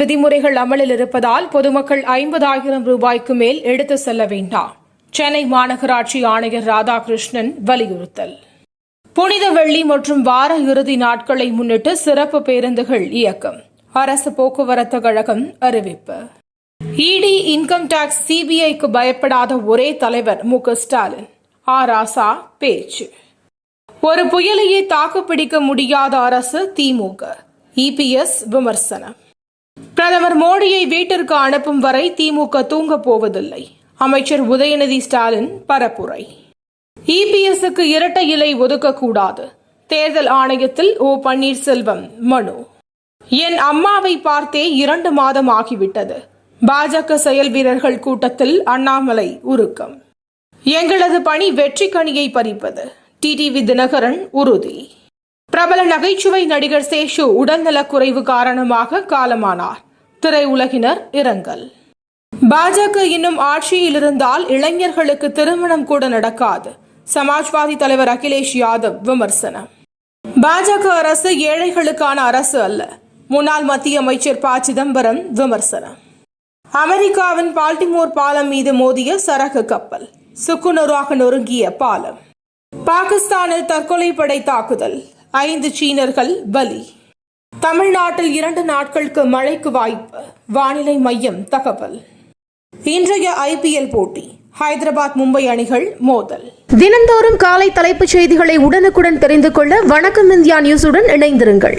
விதிமுறைகள் அமலில் இருப்பதால் பொதுமக்கள் ஐம்பதாயிரம் ரூபாய்க்கு மேல் எடுத்து செல்ல வேண்டாம். சென்னை மாநகராட்சி ஆணையர் ராதாகிருஷ்ணன் வலியுறுத்தல். புனித வெள்ளி மற்றும் வார இறுதி நாட்களை முன்னிட்டு சிறப்பு பேருந்துகள் இயக்கம். அரசு போக்குவரத்து கழகம் அறிவிப்பு. இடி இன்கம் டாக்ஸ் சிபிஐக்கு பயப்படாத ஒரே தலைவர் மு ஸ்டாலின். ஆ ராசா பேச்சு. ஒரு புயலையே தாக்குப்பிடிக்க முடியாத அரசு திமுக இபிஎஸ் விமர்சனம். பிரதமர் மோடியை வீட்டிற்கு அனுப்பும் வரை திமுக தூங்கப் போவதில்லை. அமைச்சர் உதயநிதி ஸ்டாலின் பரப்புரை. இபிஎஸ்க்கு இரட்டை இலை ஒதுக்கக்கூடாது. தேர்தல் ஆணையத்தில் ஓ பன்னீர்செல்வம் மனு. என் அம்மாவை பார்த்தே இரண்டு மாதம் ஆகிவிட்டது. பாஜக செயல் வீரர்கள் கூட்டத்தில் அண்ணாமலை உருக்கம். எங்களது பணி வெற்றி கனியை பறிப்பது. டிடிவி தினகரன் உறுதி. பிரபல நகைச்சுவை நடிகர் சேஷு உடல்நலக்குறைவு காரணமாக காலமானார். திரையுலகினர் இரங்கல். பாஜக இன்னும் ஆட்சியில் இருந்தால் இளைஞர்களுக்கு திருமணம் கூட நடக்காது. சமாஜ்வாதி தலைவர் அகிலேஷ் யாதவ் விமர்சனம். பாஜக அரசு ஏழைகளுக்கான அரசு அல்ல. முன்னாள் மத்திய அமைச்சர் ப. சிதம்பரம் விமர்சனம். அமெரிக்காவின் பால்டிமோர் பாலம் மீது மோதிய சரக்கு கப்பல். சுக்குநூறாக நொறுங்கிய பாலம். பாகிஸ்தானில் தற்கொலை படை தாக்குதல். ஐந்து சீனர்கள் பலி. தமிழ்நாட்டில் இரண்டு நாட்களுக்கு மழைக்கு வாய்ப்பு. வானிலை மையம் தகவல். இன்றைய ஐபிஎல் போட்டி ஹைதராபாத் மும்பை அணிகள் மோதல். தினந்தோறும் காலை தலைப்புச் செய்திகளை உடனுக்குடன் தெரிந்து கொள்ள வணக்கம் இந்தியா நியூஸுடன் இணைந்திருங்கள்.